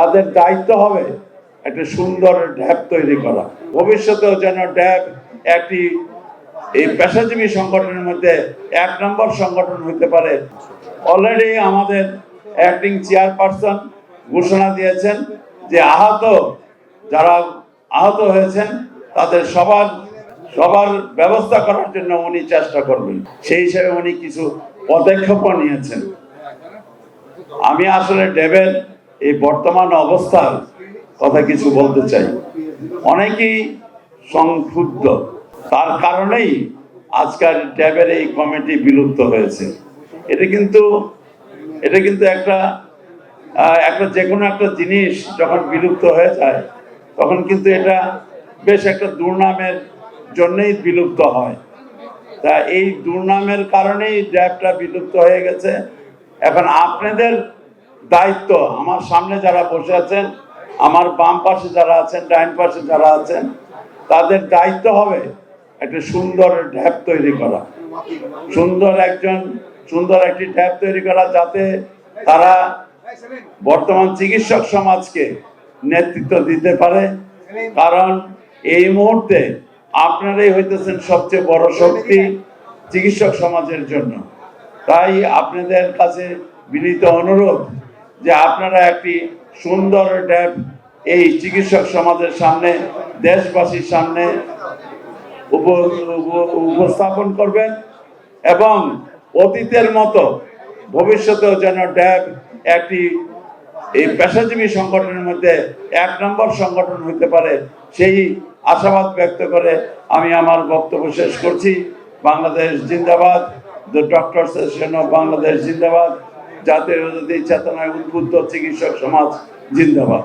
তাদের দায়িত্ব হবে একটা সুন্দর ড্যাব তৈরি করা। ভবিষ্যতেও যেন ড্যাব একটি এই পেশাজীবী সংগঠনের মধ্যে এক নম্বর সংগঠন হতে পারে। অলরেডি আমাদের অ্যাক্টিং চেয়ারপারসন ঘোষণা দিয়েছেন যে আহত, যারা আহত হয়েছেন, তাদের সবার সবার ব্যবস্থা করার জন্য উনি চেষ্টা করবেন। সেই হিসেবে উনি কিছু পদক্ষেপও নিয়েছেন। আমি আসলে ডেবের এই বর্তমান অবস্থার কথা কিছু বলতে চাই। অনেকেই সংক্ষুব্ধ। তার কারণেই আজকাল ট্যাবের এই কমিটি বিলুপ্ত হয়েছে। এটা কিন্তু এটা কিন্তু একটা একটা যে কোনো একটা জিনিস যখন বিলুপ্ত হয়ে যায়, তখন কিন্তু এটা বেশ একটা দুর্নামের জন্যই বিলুপ্ত হয়। তা এই দুর্নামের কারণেই ড্যাবটা বিলুপ্ত হয়ে গেছে। এখন আপনাদের দায়িত্ব আমার সামনে যারা বসে আছেন, আমার বাম পাশে যারা আছেন ডাইন পাশে যারা আছেন, তাদের দায়িত্ব হবে একটা সুন্দর ড্যাব তৈরি করা। সুন্দর একজন, সুন্দর একটি ড্যাব তৈরি করা যাতে তারা বর্তমান চিকিৎসক সমাজকে নেতৃত্ব দিতে পারে। কারণ এই মুহূর্তে আপনারাই হইতেছেন সবচেয়ে বড় শক্তি চিকিৎসক সমাজের জন্য। তাই আপনাদের কাছে বিনীত অনুরোধ যে আপনারা একটি সুন্দর ড্যাব এই চিকিৎসক সমাজের সামনে, দেশবাসীর সামনে উপ- উপ- উপস্থাপন করবেন এবং অতীতের মতো ভবিষ্যতেও যেন ড্যাব একটি এই পেশাজীবী সংগঠনের মধ্যে এক নম্বর সংগঠন হতে পারে, সেই আশাবাদ ব্যক্ত করে আমি আমার বক্তব্য শেষ করছি। বাংলাদেশ জিন্দাবাদ। The doctor session of Bangladesh জিন্দাবাদ। জাতীয় চেতনায় উদ্বুদ্ধ চিকিৎসক সমাজ জিন্দাবাদ।